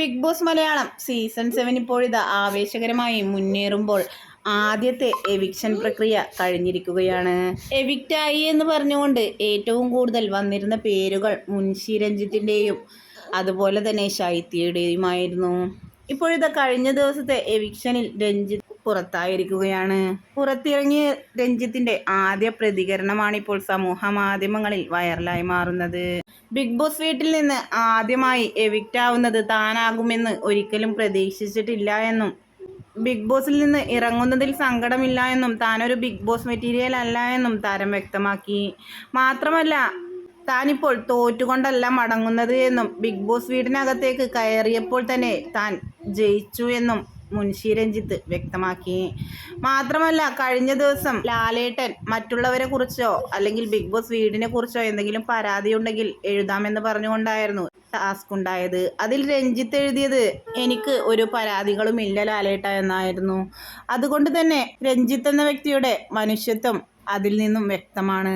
Big boss Malayalam season seven ഇപ്പോഴിതാ ആവേശകരമായി മുന്നേറുമ്പോൾ ആദ്യത്തെ എവിക്ഷൻ പ്രക്രിയ കഴിഞ്ഞിരിക്കുകയാണ്. എവിക്റ്റായി എന്ന് പറഞ്ഞുകൊണ്ട് ഏറ്റവും കൂടുതൽ വന്നിരുന്ന പേരുകൾ മുൻഷി രഞ്ജിത്തിന്റെയും അതുപോലെ തന്നെ ശൈത്യയുടെയുമായിരുന്നു. ഇപ്പോഴത്തെ കഴിഞ്ഞ ദിവസത്തെ എവിക്ഷനിൽ രഞ്ജിത്ത് പുറത്തായിരിക്കുകയാണ്. പുറത്തിറങ്ങിയ രഞ്ജിത്തിന്റെ ആദ്യ പ്രതികരണമാണ് ഇപ്പോൾ സമൂഹ മാധ്യമങ്ങളിൽ വൈറലായി മാറുന്നത്. ബിഗ് ബോസ് വീട്ടിൽ നിന്ന് ആദ്യമായി എവിക്റ്റ് ആവുന്നത് താനാകുമെന്ന് ഒരിക്കലും പ്രതീക്ഷിച്ചിട്ടില്ല എന്നും ബിഗ് ബോസിൽ നിന്ന് ഇറങ്ങുന്നതിൽ സങ്കടമില്ല എന്നും താനൊരു ബിഗ് ബോസ് മെറ്റീരിയൽ അല്ല എന്നും താരം വ്യക്തമാക്കി. മാത്രമല്ല താനിപ്പോൾ തോറ്റുകൊണ്ടല്ല മടങ്ങുന്നത് എന്നും ബിഗ് ബോസ് വീടിനകത്തേക്ക് കയറിയപ്പോൾ തന്നെ താൻ ജയിച്ചു എന്നും മുൻഷി രഞ്ജിത്ത് വ്യക്തമാക്കി. മാത്രമല്ല കഴിഞ്ഞ ദിവസം ലാലേട്ടൻ മറ്റുള്ളവരെ കുറിച്ചോ അല്ലെങ്കിൽ ബിഗ് ബോസ് വീടിനെ കുറിച്ചോ എന്തെങ്കിലും പരാതിയുണ്ടെങ്കിൽ എഴുതാമെന്ന് പറഞ്ഞുകൊണ്ടായിരുന്നു ടാസ്ക് ഉണ്ടായത്. അതിൽ രഞ്ജിത്ത് എഴുതിയത് എനിക്ക് ഒരു പരാതികളും ഇല്ല ലാലേട്ട എന്നായിരുന്നു. അതുകൊണ്ട് തന്നെ രഞ്ജിത്ത് എന്ന വ്യക്തിയുടെ മനുഷ്യത്വം അതിൽ നിന്നും വ്യക്തമാണ്.